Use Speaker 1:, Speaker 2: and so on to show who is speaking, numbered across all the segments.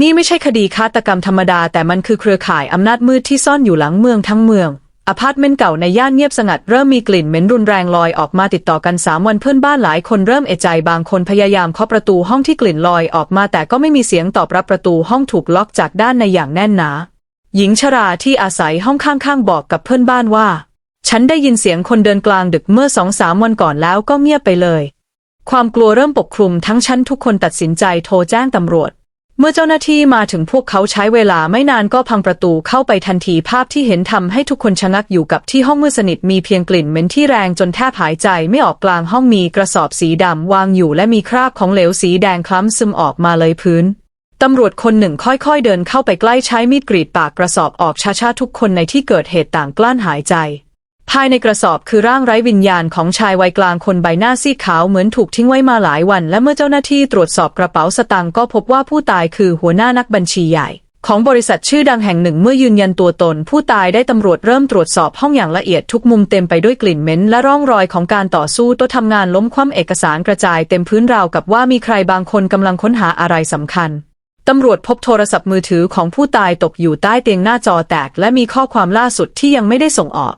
Speaker 1: นี่ไม่ใช่คดีฆาตกรรมธรรมดา แต่มันคือเครือข่ายอำนาจมืดที่ซ่อนอยู่หลังเมืองทั้งเมืองอพาร์ตเมนต์เก่าในย่านเงียบสงัดเริ่มมีกลิ่นเหม็นรุนแรงลอยออกมาติดต่อกันสามวันเพื่อนบ้านหลายคนเริ่มเอะใจบางคนพยายามเคาะประตูห้องที่กลิ่นลอยออกมาแต่ก็ไม่มีเสียงตอบรับประตูห้องถูกล็อกจากด้านในอย่างแน่นหนา หญิงชราที่อาศัยห้องข้างๆบอกกับเพื่อนบ้านว่า ฉันได้ยินเสียงคนเดินกลางดึกเมื่อสองสามวันก่อนแล้วก็เงียบไปเลย ความกลัวเริ่มปกคลุมทั้งชั้นทุกคนตัดสินใจโทรแจ้งตำรวจ เมื่อเจ้าหน้าที่มาถึงพวกเขาใช้เวลาไม่นานก็พังประตูเข้าไปทันทีภาพที่เห็นทำให้ทุกคนชะงักอยู่กับที่ห้องมืดสนิทมีเพียงกลิ่นเหม็นที่แรงจนแทบหายใจไม่ออกกลางห้องมีกระสอบสีดำวางอยู่และมีคราบของเหลวสีแดงคล้ำซึมออกมาเลยพื้นตำรวจคนหนึ่งค่อยๆเดินเข้าไปใกล้ใช้มีดกรีดปากกระสอบออกช้าๆทุกคนในที่เกิดเหตุต่างกลั้นหายใจ ภายในกระสอบคือร่างไร้วิญญาณของชายวัยกลางคนใบหน้าซีดขาวเหมือนถูกทิ้งไว้มาหลายวัน และเมื่อเจ้าหน้าที่ตรวจสอบกระเป๋าสตางค์ก็พบว่าผู้ตายคือหัวหน้านักบัญชีใหญ่ ของบริษัทชื่อดังแห่งหนึ่งเมื่อยืนยันตัวตน ผู้ตายได้ตำรวจเริ่มตรวจสอบห้องอย่างละเอียดทุกมุมเต็มไปด้วยกลิ่นเหม็นและร่องรอยของการต่อสู้ต๊ะทำงานล้มคว่ำเอกสารกระจายเต็มพื้นราวกับว่ามีใครบางคนกำลังค้นหาอะไรสำคัญตำรวจพบโทรศัพท์มือถือของผู้ตายตกอยู่ใต้เตียงหน้าจอแตก และมีข้อความล่าสุดที่ยังไม่ได้ส่งออก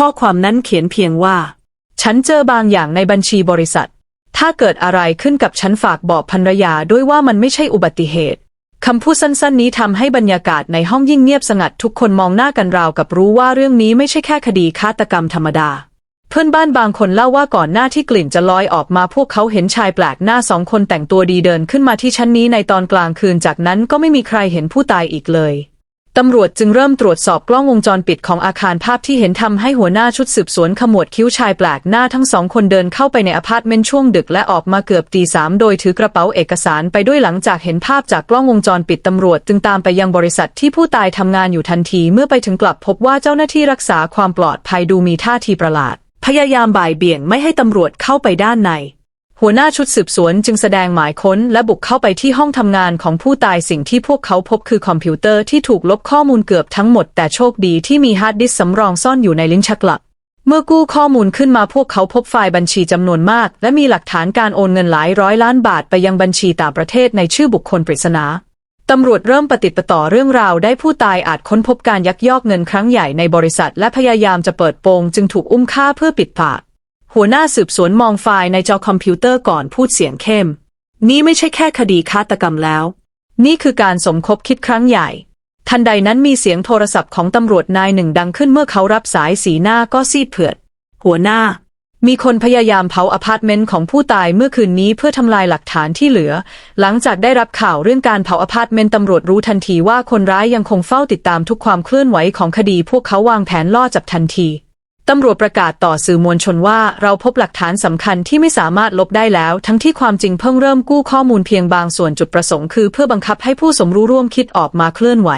Speaker 1: ข้อความนั้นเขียนเพียงว่า ฉันเจอบางอย่างในบัญชีบริษัท ถ้าเกิดอะไรขึ้นกับฉันฝากบอกภรรยาด้วยว่ามันไม่ใช่อุบัติเหตุคำพูดสั้นๆ นี้ทำให้บรรยากาศในห้องยิ่งเงียบสงัดทุกคนมองหน้ากันราวกับรู้ว่าเรื่องนี้ไม่ใช่แค่คดีฆาตกรรมธรรมดา เพื่อนบ้านบางคนเล่าว่าก่อนหน้าที่กลิ่นจะลอยออกมาพวกเขาเห็นชายแปลกหน้าสองคนแต่งตัวดีเดินขึ้นมาที่ชั้นนี้ในตอนกลางคืนจากนั้นก็ไม่มีใครเห็นผู้ตายอีกเลย ตำรวจจึงเริ่มตรวจสอบกล้องวงจรปิดของอาคารภาพที่เห็นทำให้หัวหน้าชุดสืบสวนขมวดคิ้วชายแปลกหน้าทั้งสองคนเดินเข้าไปในอพาร์ตเมนต์ช่วงดึกและออกมาเกือบตีสามโดยถือกระเป๋าเอกสารไปด้วยหลังจากเห็นภาพจากกล้องวงจรปิดตำรวจจึงตามไปยังบริษัทที่ผู้ตายทำงานอยู่ทันทีเมื่อไปถึงกลับพบว่าเจ้าหน้าที่รักษาความปลอดภัยดูมีท่าทีประหลาด พยายามบ่ายเบี่ยงไม่ให้ตำรวจเข้าไปด้านใน หัวหน้าชุดสืบสวนจึงแสดงหมายค้นและบุกเข้าไปที่ห้องทำงานของผู้ตายสิ่งที่พวกเขาพบคือคอมพิวเตอร์ที่ถูกลบข้อมูลเกือบทั้งหมด แต่โชคดีที่มีฮาร์ดดิสสำรองซ่อนอยู่ในลิ้นชักหลัก เมื่อกู้ข้อมูลขึ้นมาพวกเขาพบไฟล์บัญชีจำนวนมาก และมีหลักฐานการโอนเงินหลายร้อยล้านบาทไปยังบัญชีต่างประเทศในชื่อบุคคลปริศนาตำรวจเริ่มปฏิดประต่อเรื่องราวได้ผู้ตายอาจค้นพบการยักยอกเงินครั้งใหญ่ในบริษัท และพยายามจะเปิดโปงจึงถูกอุ้มฆ่าเพื่อปิดปาก หัวหน้าสืบสวนมองไฟล์ในจอคอมพิวเตอร์ก่อนพูดเสียงเข้ม นี่ไม่ใช่แค่คดีฆาตกรรมแล้ว นี่คือการสมคบคิดครั้งใหญ่ ทันใดนั้นมีเสียงโทรศัพท์ของตำรวจนายหนึ่งดังขึ้นเมื่อเขารับสายสีหน้าก็ซีดเผือด หัวหน้า มีคนพยายามเผาอพาร์ตเมนต์ของผู้ตายเมื่อคืนนี้เพื่อทำลายหลักฐานที่เหลือ หลังจากได้รับข่าวเรื่องการเผาอพาร์ตเมนต์ตำรวจรู้ทันทีว่าคนร้ายยังคงเฝ้าติดตามทุกความเคลื่อนไหวของคดี พวกเขาวางแผนล่อจับทันที ตำรวจประกาศต่อสื่อมวลชนว่าเราพบหลักฐานสำคัญที่ไม่สามารถลบได้แล้ว ทั้งที่ความจริงเพิ่งเริ่มกู้ข้อมูลเพียงบางส่วนจุดประสงค์คือเพื่อบังคับให้ผู้สมรู้ร่วมคิดออกมาเคลื่อนไหว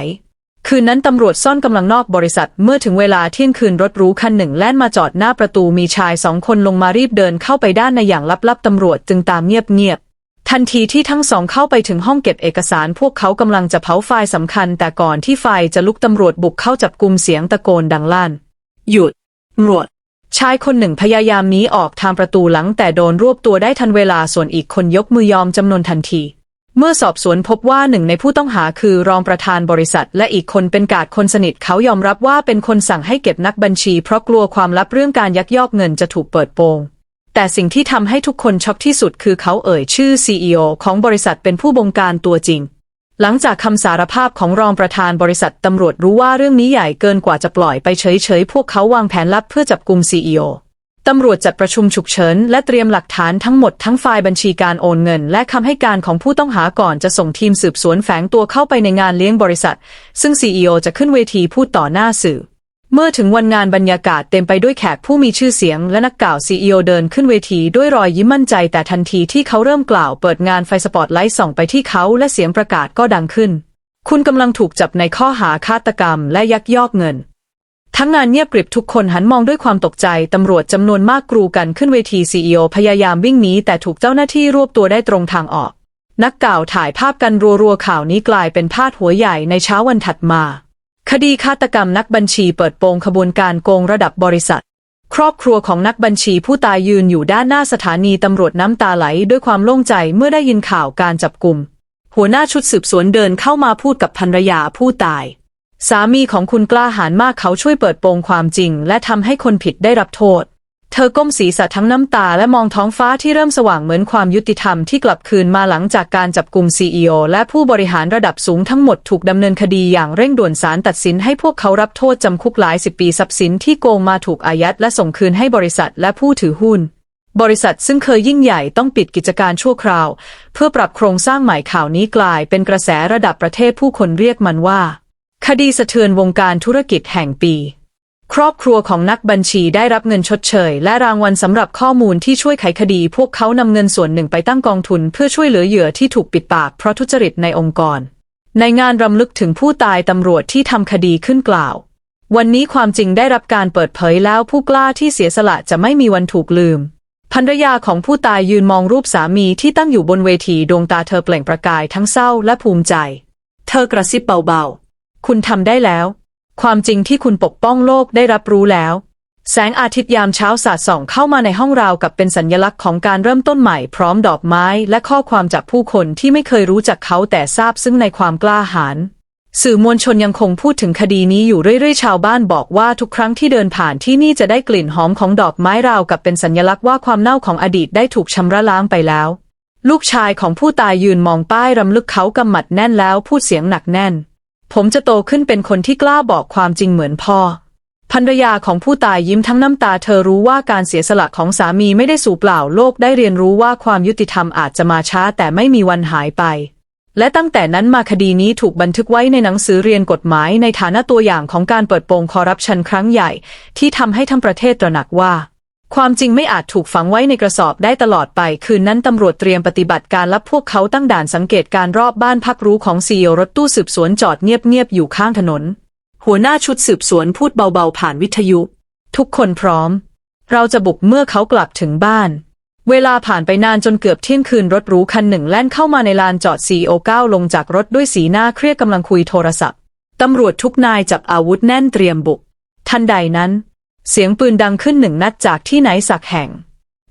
Speaker 1: คืนนั้นตำรวจซ่อนกำลังนอกบริษัทเมื่อถึงเวลาเที่ยงคืนรถรูคันหนึ่งแล่นมาจอดหน้าประตูมีชายสองคนลงมารีบเดินเข้าไปด้านในอย่างลับๆตำรวจจึงตามเงียบๆทันทีที่ทั้งสองเข้าไปถึงห้องเก็บเอกสาร พวกเขากำลังจะเผาไฟล์สำคัญ แต่ก่อนที่ไฟจะลุกตำรวจบุกเข้าจับกลุ่มเสียงตะโกนดังลั่นหยุด ตำรวจชายคนหนึ่งพยายามหนีออกทางประตูหลังแต่โดนรวบตัวได้ทันเวลาส่วนอีกคนยกมือยอมจำนนทันที เมื่อสอบสวนพบว่าหนึ่งในผู้ต้องหาคือรองประธานบริษัท และอีกคนเป็นกาดคนสนิทเขายอมรับว่าเป็นคนสั่งให้เก็บนักบัญชี เพราะกลัวความลับเรื่องการยักยอกเงินจะถูกเปิดโปงแต่สิ่งที่ทำให้ทุกคนช็อกที่สุดคือเขาเอ่ยชื่อ CEO ของบริษัทเป็นผู้บงการตัวจริง หลังจากคำสารภาพของรองประธานบริษัทตำรวจรู้ว่าเรื่องนี้ใหญ่เกินกว่าจะปล่อยไปเฉยๆ พวกเขาวางแผนลับเพื่อจับกลุ่มซีอีโอตำรวจจัดประชุมฉุกเฉินและเตรียมหลักฐานทั้งหมดทั้งไฟล์บัญชีการโอนเงิน และคำให้การของผู้ต้องหาก่อนจะส่งทีมสืบสวนแฝงตัวเข้าไปในงานเลี้ยงบริษัท ซึ่งซีอจะขึ้นเวทีพูดต่อหน้าสื่อ เมื่อถึงวันงานบรรยากาศเต็มไปด้วยแขกผู้มีชื่อเสียงและนักกล่าว CEO เดินขึ้นเวทีด้วยรอยยิ้มมั่นใจแต่ทันทีที่เขาเริ่มกล่าวเปิดงานไฟสปอตไลท์ส่องไปที่เขาและเสียงประกาศก็ดังขึ้น คุณกำลังถูกจับในข้อหาฆาตกรรมและยักยอกเงิน ทั้งงานเงียบกริบทุกคนหันมองด้วยความตกใจตำรวจจำนวนมากกรูกันขึ้นเวทีซีอพยายามวิ่งหนีแต่ถูกเจ้าหน้าที่รวบตัวได้ตรงทางออก นักกล่าวถ่ายภาพกันรัวๆข่าวนี้กลายเป็นพาดหัวใหญ่ในเช้าวันถัดมา คดีฆาตกรรมนักบัญชีเปิดโปงขบวนการโกงระดับบริษัท ครอบครัวของนักบัญชีผู้ตายยืนอยู่ด้านหน้าสถานีตำรวจน้ำตาไหลด้วยความโล่งใจเมื่อได้ยินข่าวการจับกลุ่ม หัวหน้าชุดสืบสวนเดินเข้ามาพูดกับภรรยาผู้ตาย สามีของคุณกล้าหาญมากเขาช่วยเปิดโปงความจริง และทำให้คนผิดได้รับโทษ เธอก้มศีรษะทั้งน้ำตาและมองท้องฟ้าที่เริ่มสว่างเหมือนความยุติธรรมที่กลับคืนมาหลังจากการจับกลุ่มซีอีโอและผู้บริหารระดับสูงทั้งหมดถูกดำเนินคดีอย่างเร่งด่วนศาลตัดสินให้พวกเขารับโทษจำคุกหลายสิบปีทรัพย์สินที่โกงมาถูกอายัดและส่งคืนให้บริษัทและผู้ถือหุ้น บริษัทซึ่งเคยยิ่งใหญ่ต้องปิดกิจการชั่วคราว เพื่อปรับโครงสร้างใหม่ข่าวนี้กลายเป็นกระแสระดับประเทศผู้คนเรียกมันว่า คดีสะเทือนวงการธุรกิจแห่งปี ครอบครัวของนักบัญชีได้รับเงินชดเชย และรางวัลสำหรับข้อมูลที่ช่วยไขคดี พวกเขานำเงินส่วนหนึ่งไปตั้งกองทุน เพื่อช่วยเหลือเหยื่อที่ถูกปิดปากเพราะทุจริตในองค์กร ในงานรำลึกถึงผู้ตายตำรวจที่ทำคดีขึ้นกล่าว วันนี้ความจริงได้รับการเปิดเผยแล้วผู้กล้าที่เสียสละจะไม่มีวันถูกลืมภรรยาของผู้ตายยืนมองรูปสามีที่ตั้งอยู่บนเวทีดวงตาเธอเปล่งประกายทั้งเศร้าและภูมิใจ เธอกระซิบเบาๆ คุณทำได้แล้ว ความจริงที่คุณปกป้องโลกได้รับรู้แล้ว แสงอาทิตย์ยามเช้าสาดส่องเข้ามาในห้องราวกับเป็นสัญลักษณ์ของการเริ่มต้นใหม่พร้อมดอกไม้และข้อความจากผู้คนที่ไม่เคยรู้จักเขาแต่ทราบซึ่งในความกล้าหาญสื่อมวลชนยังคงพูดถึงคดีนี้อยู่เรื่อยๆ ชาวบ้านบอกว่าทุกครั้งที่เดินผ่านที่นี่จะได้กลิ่นหอมของดอกไม้ราวกับเป็นสัญลักษณ์ว่าความเน่าของอดีตได้ถูกชำระล้างไปแล้ว ลูกชายของผู้ตายยืนมองป้ายรำลึกเขากำหมัดแน่นแล้วพูดเสียงหนักแน่น ผมจะโตขึ้นเป็นคนที่กล้าบอกความจริงเหมือนพ่อภรรยาของผู้ตายยิ้มทั้งน้ำตาเธอรู้ว่าการเสียสละของสามีไม่ได้สูญเปล่าโลกได้เรียนรู้ว่าความยุติธรรมอาจจะมาช้าแต่ไม่มีวันหายไป และตั้งแต่นั้นมาคดีนี้ถูกบันทึกไว้ในหนังสือเรียนกฎหมายในฐานะตัวอย่างของการเปิดโปงคอร์รัปชันครั้งใหญ่ ที่ทำให้ทั้งประเทศตระหนักว่า ความจริงไม่อาจถูกฝังไว้ในกระสอบได้ตลอดไป คืนนั้นตำรวจเตรียมปฏิบัติการและพวกเขาตั้งด่านสังเกตการรอบบ้านพักรู้ของซีอรถตู้สืบสวนจอดเงียบๆอยู่ข้างถนน หัวหน้าชุดสืบสวนพูดเบาๆผ่านวิทยุ ทุกคนพร้อม เราจะบุกเมื่อเขากลับถึงบ้าน เวลาผ่านไปนานจนเกือบเที่ยงคืนรถรู้คันหนึ่งแล่นเข้ามาในลานจอดซีโอเก้าลงจากรถด้วยสีหน้าเครียดกำลังคุยโทรศัพท์ตำรวจทุกนายจับอาวุธแน่นเตรียมบุก ทันใดนั้น เสียงปืนดังขึ้นหนึ่งนัดจากที่ไหนสักแห่ง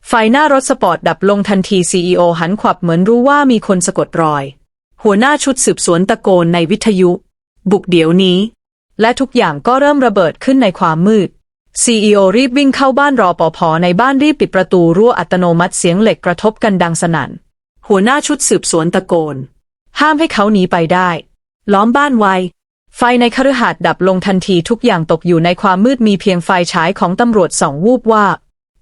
Speaker 1: ไฟหน้ารถสปอร์ตดับลงทันทีซีอหันขวับเหมือนรู้ว่ามีคนสะกดรอย หัวหน้าชุดสืบสวนตะโกนในวิทยุ บุกเดี๋ยวนี้ และทุกอย่างก็เริ่มระเบิดขึ้นในความมืด CEO รีบวิ่งเข้าบ้านรอปภในบ้านรีบปิดประตูรั้วอัตโนมัติเสียงเหล็กกระทบกันดังสนั่น หัวหน้าชุดสืบสวนตะโกน ห้ามให้เขาหนีไปได้ ล้อมบ้านไว้ ไฟในคฤหาสน์ดับลงทันทีทุกอย่างตกอยู่ในความมืดมีเพียงไฟฉายของตำรวจส่องวูบว่าบ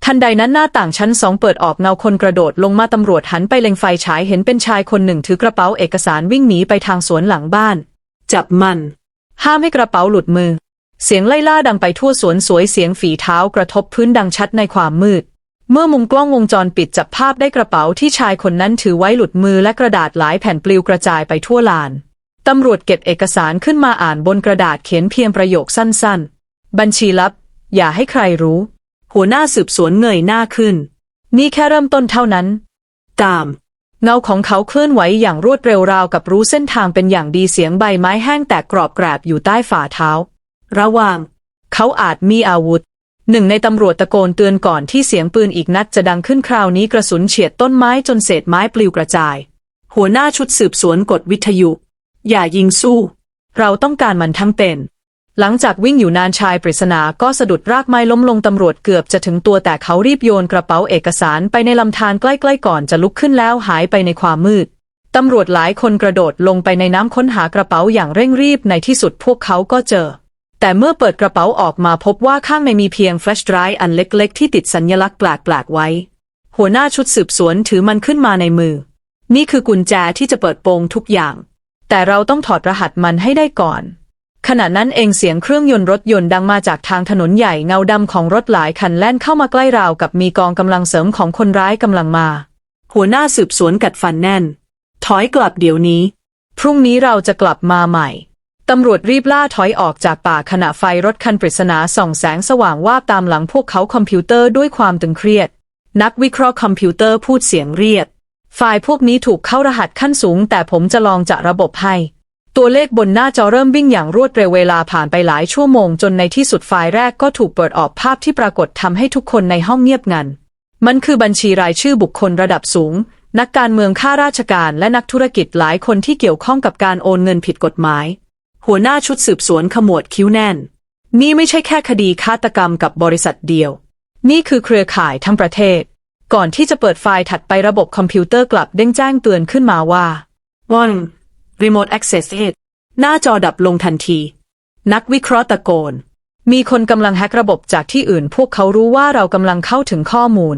Speaker 1: ทันใดนั้นหน้าต่างชั้นสองเปิดออกเงาคนกระโดดลงมาตำรวจหันไปเล็งไฟฉายเห็นเป็นชายคนหนึ่งถือกระเป๋าเอกสารวิ่งหนีไปทางสวนหลังบ้าน จับมัน ห้ามให้กระเป๋าหลุดมือ เสียงไล่ล่าดังไปทั่วสวนสวยเสียงฝีเท้ากระทบพื้นดังชัดในความมืด เมื่อมุมกล้องวงจรปิดจับภาพได้กระเป๋าที่ชายคนนั้นถือไว้หลุดมือและกระดาษหลายแผ่นปลิวกระจายไปทั่วลาน ตำรวจเก็บเอกสารขึ้นมาอ่านบนกระดาษเขียนเพียงประโยคสั้นๆ บัญชีลับ อย่าให้ใครรู้ หัวหน้าสืบสวนเงยหน้าขึ้น นี่แค่เริ่มต้นเท่านั้น ตาม เงาของเขาเคลื่อนไหวอย่างรวดเร็วราวกับรู้เส้นทางเป็นอย่างดีเสียงใบไม้แห้งแตกกรอบแกรบอยู่ใต้ฝ่าเท้า ระวัง เขาอาจมีอาวุธ หนึ่งในตำรวจตะโกนเตือนก่อนที่เสียงปืนอีกนัดจะดังขึ้นคราวนี้กระสุนเฉียดต้นไม้จนเศษไม้ปลิวกระจาย หัวหน้าชุดสืบสวนกดวิทยุ อย่ายิงสู้ เราต้องการมันทั้งเป็น หลังจากวิ่งอยู่นานชายปริศนาก็สะดุดรากไม้ล้มลงตำรวจเกือบจะถึงตัวแต่เขารีบโยนกระเป๋าเอกสารไปในลำธารใกล้ๆก่อนจะลุกขึ้นแล้วหายไปในความมืดตำรวจหลายคนกระโดดลงไปในน้ำค้นหากระเป๋าอย่างเร่งรีบในที่สุดพวกเขาก็เจอ แต่เมื่อเปิดกระเป๋าออกมาพบว่าข้างในมีเพียงแฟลชไดรฟ์อันเล็กๆ ที่ติดสัญลักษณ์แปลกๆไว้ หัวหน้าชุดสืบสวนถือมันขึ้นมาในมือ นี่คือกุญแจที่จะเปิดโปงทุกอย่าง แต่เราต้องถอดรหัสมันให้ได้ก่อน ขณะนั้นเองเสียงเครื่องยนต์รถยนต์ดังมาจากทางถนนใหญ่เงาดำของรถหลายคันแล่นเข้ามาใกล้ราวกับมีกองกำลังเสริมของคนร้ายกำลังมา หัวหน้าสืบสวนกัดฟันแน่น ถอยกลับเดี๋ยวนี้ พรุ่งนี้เราจะกลับมาใหม่ตำรวจรีบล่าถอยออกจากป่าขณะไฟรถคันปริศนาส่องแสงสว่างวาบตามหลังพวกเขาคอมพิวเตอร์ด้วยความตึงเครียด นักวิเคราะห์คอมพิวเตอร์พูดเสียงเรียด ไฟล์พวกนี้ถูกเข้ารหัสขั้นสูง แต่ผมจะลองจะระบบให้ ตัวเลขบนหน้าจอเริ่มวิ่งอย่างรวดเร็วเวลาผ่านไปหลายชั่วโมง จนในที่สุดไฟล์แรกก็ถูกเปิดออกภาพที่ปรากฏทำให้ทุกคนในห้องเงียบงัน มันคือบัญชีรายชื่อบุคคลระดับสูง นักการเมืองข้าราชการและนักธุรกิจหลายคนที่เกี่ยวข้องกับการโอนเงินผิดกฎหมาย หัวหน้าชุดสืบสวนขมวดคิ้วแน่น นี่ไม่ใช่แค่คดีฆาตกรรมกับบริษัทเดียว นี่คือเครือข่ายทั้งประเทศ ก่อนที่จะเปิดไฟล์ถัดไประบบคอมพิวเตอร์กลับเด้งแจ้งเตือนขึ้นมาว่า one remote access it หน้าจอดับลงทันที นักวิเคราะห์ตะโกน มีคนกำลังแฮกระบบจากที่อื่น พวกเขารู้ว่าเรากำลังเข้าถึงข้อมูล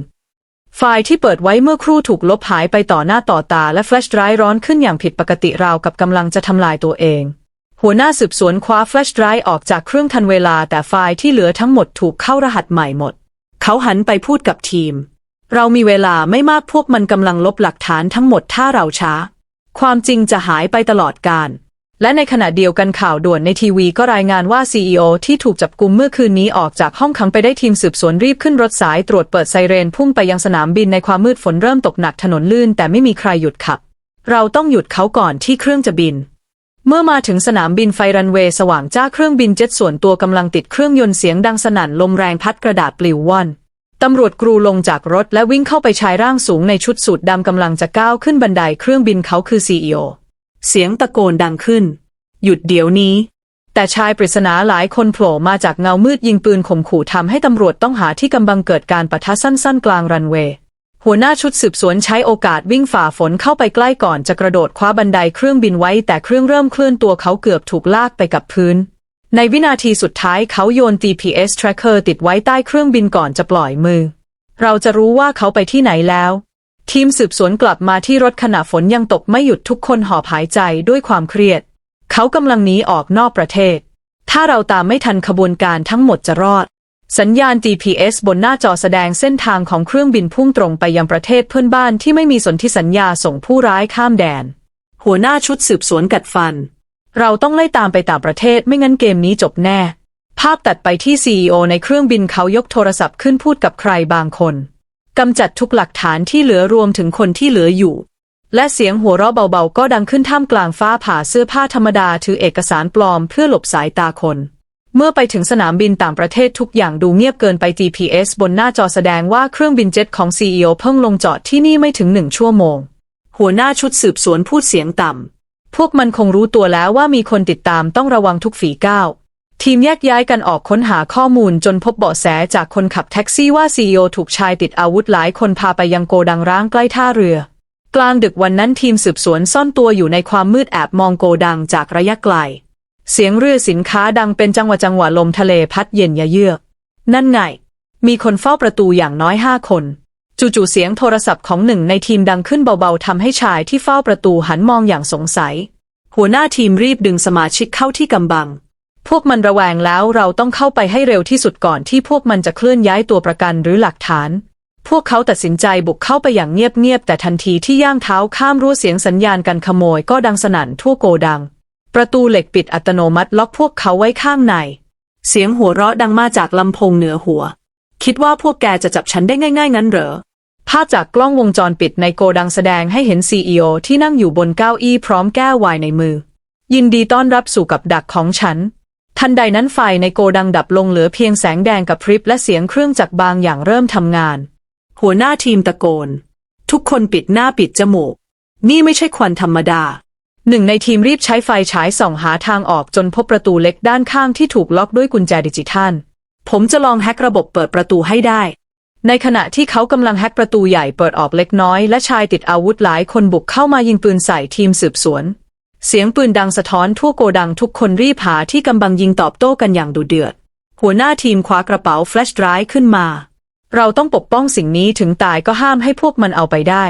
Speaker 1: ไฟล์ที่เปิดไว้เมื่อครู่ถูกลบหายไปต่อหน้าต่อตา และแฟลชไดรฟ์ร้อนขึ้นอย่างผิดปกติราวกับกำลังจะทำลายตัวเอง หัวหน้าสืบสวนคว้าแฟลชไดรฟ์ออกจากเครื่องทันเวลาแต่ไฟล์ที่เหลือทั้งหมดถูกเข้ารหัสใหม่หมด เขาหันไปพูดกับทีม เรามีเวลาไม่มากพวกมันกำลังลบหลักฐานทั้งหมดถ้าเราช้า ความจริงจะหายไปตลอดกาลและในขณะเดียวกันข่าวด่วนในทีวีก็รายงานว่า CEO ที่ถูกจับกุมเมื่อคืนนี้ออกจากห้องขังไปได้ทีมสืบสวนรีบขึ้นรถสายตรวจเปิดไซเรนพุ่งไปยังสนามบินในความมืดฝนเริ่มตกหนักถนนลื่น แต่ไม่มีใครหยุดขับ เราต้องหยุดเขาก่อนที่เครื่องจะบินเมื่อมาถึงสนามบินไฟรันเวย์สว่างจ้าเครื่องบินเจ็ตส่วนตัวกำลังติดเครื่องยนต์เสียงดังสนั่นลมแรงพัดกระดาษปลิวว่อน ตำรวจกรูลงจากรถและวิ่งเข้าไปชายร่างสูงในชุดสูทดำกำลังจะก้าวขึ้นบันไดเครื่องบินเขาคือซีอีโอเสียงตะโกนดังขึ้น หยุดเดี๋ยวนี้ แต่ชายปริศนาหลายคนโผล่มาจากเงามืดยิงปืนข่มขู่ทำให้ตำรวจต้องหาที่กำบังเกิดการปะทะสั้น ๆ กลางรันเวย์หัวหน้าชุดสืบสวนใช้โอกาสวิ่งฝ่าฝนเข้าไปใกล้ก่อนจะกระโดดคว้าบันไดเครื่องบินไว้ แต่เครื่องเริ่มเคลื่อนตัวเขาเกือบถูกลากไปกับพื้น ในวินาทีสุดท้ายเขาโยน GPS tracker ติดไว้ใต้เครื่องบินก่อนจะปล่อยมือ เราจะรู้ว่าเขาไปที่ไหนแล้ว ทีมสืบสวนกลับมาที่รถขณะฝนยังตกไม่หยุดทุกคนหอบหายใจด้วยความเครียด เขากำลังหนีออกนอกประเทศ ถ้าเราตามไม่ทันขบวนการทั้งหมดจะรอด สัญญาณ GPS บนหน้าจอแสดงเส้นทางของเครื่องบินพุ่งตรงไปยังประเทศเพื่อนบ้านที่ไม่มีสนธิสัญญาส่งผู้ร้ายข้ามแดน หัวหน้าชุดสืบสวนกัดฟัน เราต้องไล่ตามไปต่างประเทศไม่งั้นเกมนี้จบแน่ ภาพตัดไปที่ CEO ในเครื่องบินเขายกโทรศัพท์ขึ้นพูดกับใครบางคนกำจัดทุกหลักฐานที่เหลือรวมถึงคนที่เหลืออยู่ และเสียงหัวเราะเบาๆ ก็ดังขึ้นท่ามกลางฟ้าผ่าเสื้อผ้าธรรมดาถือเอกสารปลอมเพื่อหลบสายตาคน เมื่อไปถึงสนามบินต่างประเทศทุกอย่างดูเงียบเกินไป GPS บนหน้าจอแสดงว่าเครื่องบินเจ็ตของ CEO เพิ่งลงจอดที่นี่ไม่ถึงหนึ่งชั่วโมง หัวหน้าชุดสืบสวนพูดเสียงต่ำ พวกมันคงรู้ตัวแล้วว่ามีคนติดตามต้องระวังทุกฝีก้าวทีมแยกย้ายกันออกค้นหาข้อมูลจนพบเบาะแสจากคนขับแท็กซี่ว่าซีอถูกชายติดอาวุธหลายคนพาไปยังโกดังร้างใกล้ท่าเรือ กลางดึกวันนั้นทีมสืบสวนซ่อนตัวอยู่ในความมืดแอบมองโกดังจากระยะไกล เสียงเรือสินค้าดังเป็นจังหวะจังหวะลมทะเลพัดเย็นยะเยือก นั่นไง มีคนเฝ้าประตูอย่างน้อยห้าคน จู่ๆเสียงโทรศัพท์ของหนึ่งในทีมดังขึ้นเบาๆทำให้ชายที่เฝ้าประตูหันมองอย่างสงสัย หัวหน้าทีมรีบดึงสมาชิกเข้าที่กำบัง พวกมันระแวงแล้วเราต้องเข้าไปให้เร็วที่สุดก่อนที่พวกมันจะเคลื่อนย้ายตัวประกันหรือหลักฐาน พวกเขาตัดสินใจบุกเข้าไปอย่างเงียบๆแต่ทันทีที่ย่างเท้าข้ามรั้วเสียงสัญญาณการขโมยก็ดังสนั่นทั่วโกดัง ประตูเหล็กปิดอัตโนมัติล็อกพวกเขาไว้ข้างใน เสียงหัวเราะดังมาจากลำโพงเหนือหัว คิดว่าพวกแกจะจับฉันได้ง่ายๆงั้นเหรอ ภาพจากกล้องวงจรปิดในโกดังแสดงให้เห็นซีอที่นั่งอยู่บนเก้าอี้พร้อมแก้วไวน์ในมือ ยินดีต้อนรับสู่กับดักของฉัน ทันใดนั้นไฟในโกดังดับลงเหลือเพียงแสงแดงกับพริบและเสียงเครื่องจักรบางอย่างเริ่มทำงาน หัวหน้าทีมตะโกน ทุกคนปิดหน้าปิดจมูก นี่ไม่ใช่ควันธรรมดาหนึ่งในทีมรีบใช้ไฟฉายส่องหาทางออกจนพบประตูเล็กด้านข้างที่ถูกล็อกด้วยกุญแจดิจิทัล ผมจะลองแฮกระบบเปิดประตูให้ได้ ในขณะที่เขากำลังแฮกประตูใหญ่เปิดออกเล็กน้อย และชายติดอาวุธหลายคนบุกเข้ามายิงปืนใส่ทีมสืบสวน เสียงปืนดังสะท้อนทั่วโกดังทุกคนรีบหาที่กำบังยิงตอบโต้กันอย่างดุเดือด หัวหน้าทีมคว้ากระเป๋าแฟลชไดรฟ์ขึ้นมา เราต้องปกป้องสิ่งนี้ถึงตายก็ห้ามให้พวกมันเอาไปได้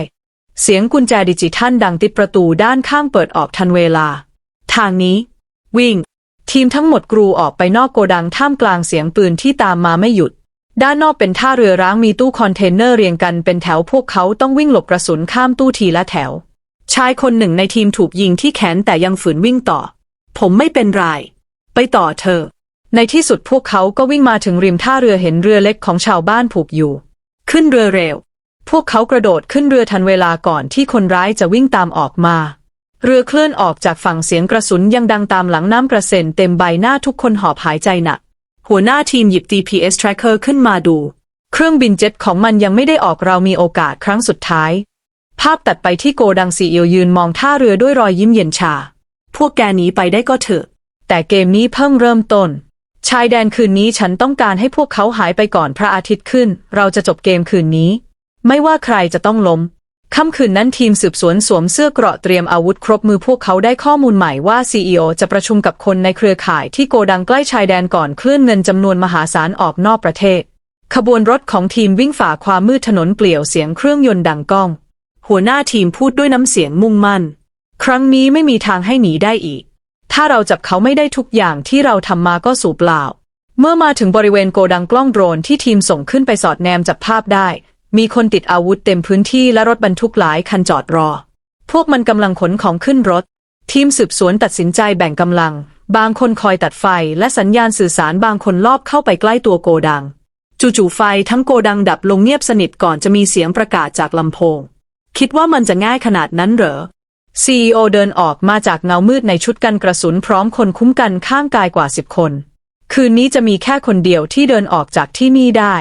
Speaker 1: เสียงกุญแจดิจิทัลดังติดประตูด้านข้างเปิดออกทันเวลา ทางนี้ วิ่ง ทีมทั้งหมดกรูออกไปนอกโกดังท่ามกลางเสียงปืนที่ตามมาไม่หยุด ด้านนอกเป็นท่าเรือร้างมีตู้คอนเทนเนอร์เรียงกันเป็นแถวพวกเขาต้องวิ่งหลบกระสุนข้ามตู้ทีละแถว ชายคนหนึ่งในทีมถูกยิงที่แขนแต่ยังฝืนวิ่งต่อ ผมไม่เป็นไร ไปต่อเธอ ในที่สุดพวกเขาก็วิ่งมาถึงริมท่าเรือเห็นเรือเล็กของชาวบ้านผูกอยู่ ขึ้นเรือเร็ว พวกเขากระโดดขึ้นเรือทันเวลาก่อนที่คนร้ายจะวิ่งตามออกมา เรือเคลื่อนออกจากฝั่งเสียงกระสุนยังดังตามหลังน้ำกระเซ็นเต็มใบหน้าทุกคนหอบหายใจหนัก หัวหน้าทีมหยิบ GPS tracker ขึ้นมาดู เครื่องบินเจ็ตของมันยังไม่ได้ออกเรามีโอกาสครั้งสุดท้าย ภาพตัดไปที่โกดังซีเอลยืนมองท่าเรือด้วยรอยยิ้มเย็นชา
Speaker 2: พวกแกหนีไปได้ก็เถอะ
Speaker 1: แต่เกมนี้เพิ่งเริ่มต้น ชายแดนคืนนี้ฉันต้องการให้พวกเขาหายไปก่อนพระอาทิตย์ขึ้น เราจะจบเกมคืนนี้ ไม่ว่าใครจะต้องล้ม ค่ำคืนนั้นทีมสืบสวนสวมเสื้อเกราะเตรียมอาวุธครบมือพวกเขาได้ข้อมูลใหม่ว่า CEO จะประชุมกับคนในเครือข่ายที่โกดังใกล้ชายแดนก่อนเคลื่อนเงินจำนวนมหาศาลออกนอกประเทศ ขบวนรถของทีมวิ่งฝ่าความมืดถนนเปลี่ยวเสียงเครื่องยนต์ดังก้อง
Speaker 2: หัวหน้าทีมพูดด้วยน้ำเสียงมุ่งมั่น
Speaker 1: ครั้งนี้ไม่มีทางให้หนีได้อีก ถ้าเราจับเขาไม่ได้ทุกอย่างที่เราทำมาก็สูญเปล่า เมื่อมาถึงบริเวณโกดังกล้องโดรนที่ทีมส่งขึ้นไปสอดแนมจับภาพได้ มีคนติดอาวุธเต็มพื้นที่และรถบรรทุกหลายคันจอดรอ พวกมันกำลังขนของขึ้นรถ ทีมสืบสวนตัดสินใจแบ่งกำลัง บางคนคอยตัดไฟและสัญญาณสื่อสารบางคนลอบเข้าไปใกล้ตัวโกดัง จู่ๆไฟทั้งโกดังดับลงเงียบสนิทก่อนจะมีเสียงประกาศจากลำโพง คิดว่ามันจะง่ายขนาดนั้นเหรอ CEO เดินออกมาจากเงามืดในชุดกันกระสุนพร้อมคนคุ้มกันข้างกายกว่าสิบคน คืนนี้จะมีแค่คนเดียวที่เดินออกจากที่นี่ได้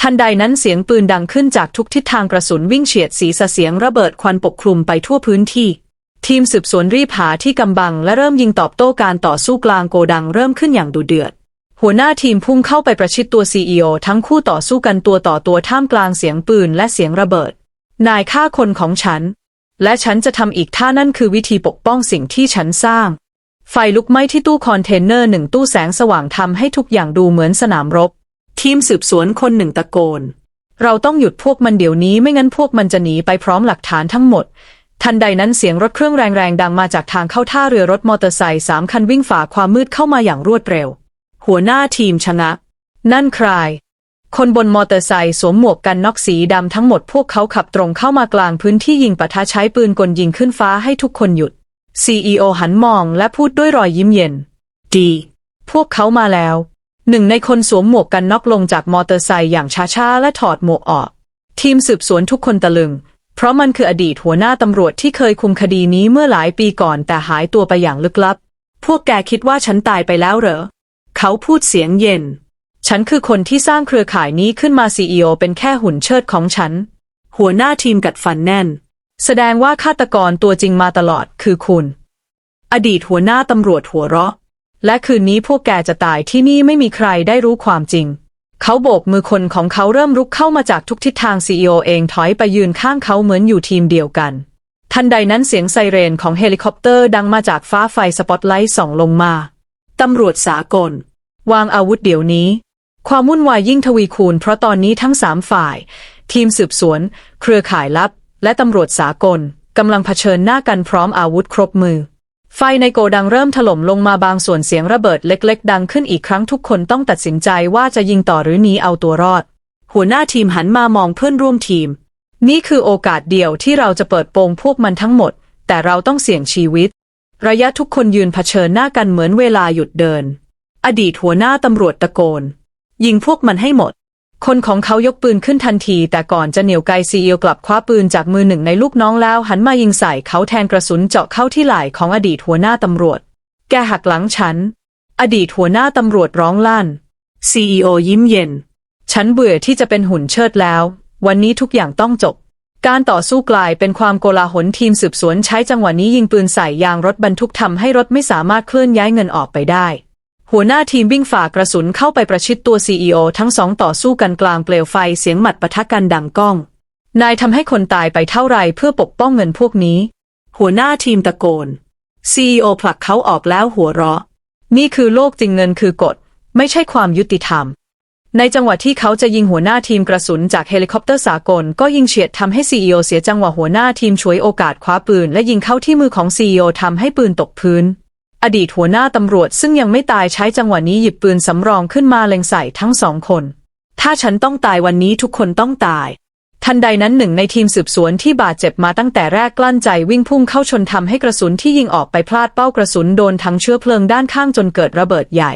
Speaker 1: ทันใดนั้นเสียงปืนดังขึ้นจากทุกทิศทางกระสุนวิ่งเฉียดสีสเสียงระเบิดควันปกคลุมไปทั่วพื้นที่ ทีมสืบสวนรีบหาที่กำบังและเริ่มยิงตอบโต้การต่อสู้กลางโกดังเริ่มขึ้นอย่างดุเดือด หัวหน้าทีมพุ่งเข้าไปประชิดตัว CEO ทั้งคู่ต่อสู้กันตัวต่อตัวท่ามกลางเสียงปืนและเสียงระเบิด นายฆ่าคนของฉัน และฉันจะทำอีกท่านั่นคือวิธีปกป้องสิ่งที่ฉันสร้าง ไฟลุกไหม้ที่ตู้คอนเทนเนอร์หนึ่งตู้แสงสว่างทำให้ทุกอย่างดูเหมือนสนามรบ
Speaker 2: ทีมสืบสวนคนหนึ่งตะโกน
Speaker 1: เราต้องหยุดพวกมันเดี๋ยวนี้ไม่งั้นพวกมันจะหนีไปพร้อมหลักฐานทั้งหมด ทันใดนั้นเสียงรถเครื่องแรงๆ ดังมาจากทางเข้าท่าเรือรถมอเตอร์ไซค์สามคันวิ่งฝ่าความมืดเข้ามาอย่างรวดเร็ว
Speaker 2: หัวหน้าทีมชนะ
Speaker 1: นั่นใครคนบนมอเตอร์ไซค์สวมหมวกกันน็อกสีดำทั้งหมดพวกเขาขับตรงเข้ามากลางพื้นที่ยิงปะทะใช้ปืนกลยิงขึ้นฟ้าให้ทุกคนหยุด CEO หันมองและพูดด้วยรอยยิ้มเย็น
Speaker 2: ดี
Speaker 1: พวกเขามาแล้ว หนึ่งในคนสวมหมวกกันน็อกลงจากมอเตอร์ไซค์อย่างช้าๆ และถอดหมวกออก ทีมสืบสวนทุกคนตะลึง เพราะมันคืออดีตหัวหน้าตำรวจที่เคยคุมคดีนี้เมื่อหลายปีก่อนแต่หายตัวไปอย่างลึกลับ
Speaker 2: พวกแกคิดว่าฉันตายไปแล้วเหรอ เขาพูดเสียงเย็น
Speaker 1: ฉันคือคนที่สร้างเครือข่ายนี้ขึ้นมา CEO เป็นแค่หุ่นเชิดของฉัน
Speaker 2: หัวหน้าทีมกัดฟันแน่น
Speaker 1: แสดงว่าฆาตกรตัวจริงมาตลอดคือคุณ
Speaker 2: อดีตหัวหน้าตำรวจหัวเราะ
Speaker 1: และคืนนี้พวกแกจะตายที่นี่ไม่มีใครได้รู้ความจริง เขาโบกมือคนของเขาเริ่มรุกเข้ามาจากทุกทิศทาง CEO เองถอยไปยืนข้างเขาเหมือนอยู่ทีมเดียวกัน ทันใดนั้นเสียงไซเรนของเฮลิคอปเตอร์ดังมาจากฟ้าไฟสปอตไลท์ส่องลงมา
Speaker 2: ตำรวจสากล
Speaker 1: วางอาวุธเดี๋ยวนี้ ความวุ่นวายยิ่งทวีคูณเพราะตอนนี้ทั้งสามฝ่าย ทีมสืบสวน เครือข่ายลับ และตำรวจสากลกำลังเผชิญหน้ากันพร้อมอาวุธครบมือ ไฟในโกดังเริ่มถล่มลงมาบางส่วนเสียงระเบิดเล็ก ๆ ดังขึ้นอีกครั้งทุกคนต้องตัดสินใจว่าจะยิงต่อหรือหนีเอาตัวรอด
Speaker 2: หัวหน้าทีมหันมามองเพื่อนร่วมทีม
Speaker 1: นี่คือโอกาสเดียวที่เราจะเปิดโปงพวกมันทั้งหมด แต่เราต้องเสี่ยงชีวิต ระยะทุกคนยืนเผชิญหน้ากันเหมือนเวลาหยุดเดิน
Speaker 2: อดีตหัวหน้าตำรวจตะโกน ยิงพวกมันให้หมด
Speaker 1: คนของเขายกปืนขึ้นทันที แต่ก่อนจะเหนี่ยวไกซีเอลกลับคว้าปืนจากมือหนึ่งในลูกน้องแล้ว หันมายิงใส่เขาแทนกระสุนเจาะเข้าที่ไหล่ของอดีตหัวหน้าตำรวจ แกหักหลังฉัน อดีตหัวหน้าตำรวจร้องลั่น
Speaker 2: CEO ยิ้มเย็น
Speaker 1: ฉันเบื่อที่จะเป็นหุ่นเชิดแล้ว วันนี้ทุกอย่างต้องจบ การต่อสู้กลายเป็นความโกลาหลทีมสืบสวนใช้จังหวะนี้ยิงปืนใส่ยางรถบรรทุกทำให้รถไม่สามารถเคลื่อนย้ายเงินออกไปได้ หัวหน้าทีมวิ่งฝ่ากระสุนเข้าไปประชิดตัว CEO ทั้งสองต่อสู้กันกลางเปลวไฟเสียงหมัดปะทะกันดังก้อง นายทำให้คนตายไปเท่าไรเพื่อปกป้องเงินพวกนี้
Speaker 2: หัวหน้าทีมตะโกน CEO ผลักเขาออกแล้วหัวเราะ
Speaker 1: นี่คือโลกจริงเงินคือกฎ ไม่ใช่ความยุติธรรม ในจังหวะที่เขาจะยิงหัวหน้าทีมกระสุนจากเฮลิคอปเตอร์สากลก็ยิงเฉียดทำให้ CEO เสียจังหวะหัวหน้าทีมฉวยโอกาสคว้าปืนและยิงเข้าที่มือของ CEO ทำให้ปืนตกพื้น อดีตหัวหน้าตำรวจซึ่งยังไม่ตายใช้จังหวะนี้หยิบปืนสำรองขึ้นมาเล็งใส่ทั้งสองคน ถ้าฉันต้องตายวันนี้ทุกคนต้องตาย ทันใดนั้นหนึ่งในทีมสืบสวนที่บาดเจ็บมาตั้งแต่แรกกลั้นใจวิ่งพุ่งเข้าชนทำให้กระสุนที่ยิงออกไปพลาดเป้ากระสุนโดนทั้งเชื้อเพลิงด้านข้างจนเกิดระเบิดใหญ่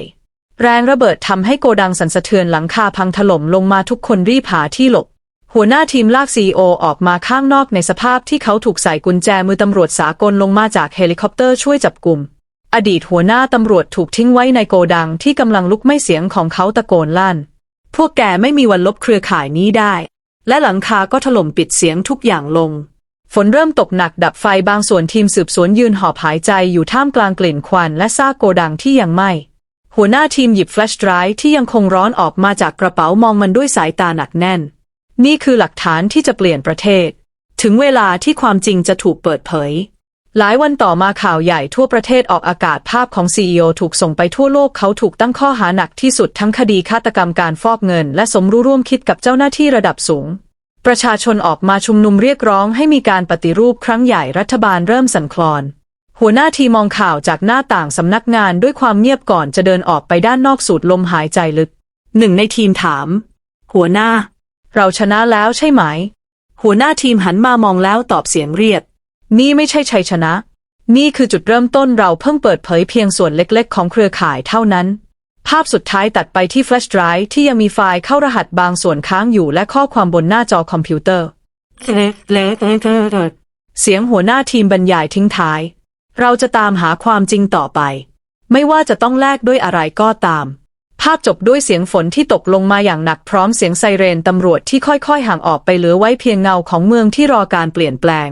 Speaker 1: แรงระเบิดทำให้โกดังสั่นสะเทือนหลังคาพังถล่มลงมาทุกคนรีบหาที่หลบหัวหน้าทีมลากซีโอออกมาข้างนอกในสภาพที่เขาถูกใส่กุญแจมือตำรวจสากลลงมาจากเฮลิคอปเตอร์ช่วยจับกลุ่ม อดีตหัวหน้าตำรวจถูกทิ้งไว้ในโกดังที่กำลังลุกไม้เสียงของเขาตะโกนลั่น
Speaker 2: พวกแกไม่มีวันลบเครือข่ายนี้ได้ และหลังคาก็ถล่มปิดเสียงทุกอย่างลง
Speaker 1: ฝนเริ่มตกหนักดับไฟบางส่วนทีมสืบสวนยืนหอบหายใจอยู่ท่ามกลางกลิ่นควันและซากโกดังที่ยังไหม้ หัวหน้าทีมหยิบแฟลชไดรฟ์ที่ยังคงร้อนออกมาจากกระเป๋ามองมันด้วยสายตาหนักแน่น นี่คือหลักฐานที่จะเปลี่ยนประเทศ ถึงเวลาที่ความจริงจะถูกเปิดเผย หลายวันต่อมาข่าวใหญ่ทั่วประเทศออกอากาศภาพของ CEO ถูกส่งไปทั่วโลกเขาถูกตั้งข้อหาหนักที่สุดทั้งคดีฆาตกรรมการฟอกเงิน และสมรู้ร่วมคิดกับเจ้าหน้าที่ระดับสูง ประชาชนออกมาชุมนุมเรียกร้องให้มีการปฏิรูปครั้งใหญ่รัฐบาลเริ่มสั่นคลอน หัวหน้าทีมองข่าวจากหน้าต่างสำนักงานด้วยความเงียบก่อนจะเดินออกไปด้านนอกสูดลมหายใจลึก
Speaker 2: หนึ่งในทีมถาม หัวหน้า
Speaker 1: เราชนะแล้วใช่ไหม
Speaker 2: หัวหน้าทีมหันมามองแล้วตอบเสียงเรียบ
Speaker 1: นี่ไม่ใช่ชัยชนะ นี่คือจุดเริ่มต้นเราเพิ่งเปิดเผยเพียงส่วนเล็กๆ ของเครือข่ายเท่านั้น ภาพสุดท้ายตัดไปที่แฟลชไดรฟ์ที่ยังมีไฟล์เข้ารหัสบางส่วนค้างอยู่และข้อความบนหน้าจอคอมพิวเตอร์ เสียงหัวหน้าทีมบรรยายทิ้งท้าย เราจะตามหาความจริงต่อไป ไม่ว่าจะต้องแลกด้วยอะไรก็ตาม ภาพจบด้วยเสียงฝนที่ตกลงมาอย่างหนักพร้อมเสียงไซเรนตำรวจที่ค่อยๆห่างออกไปเหลือไว้เพียงเงาของเมืองที่รอการเปลี่ยนแปลง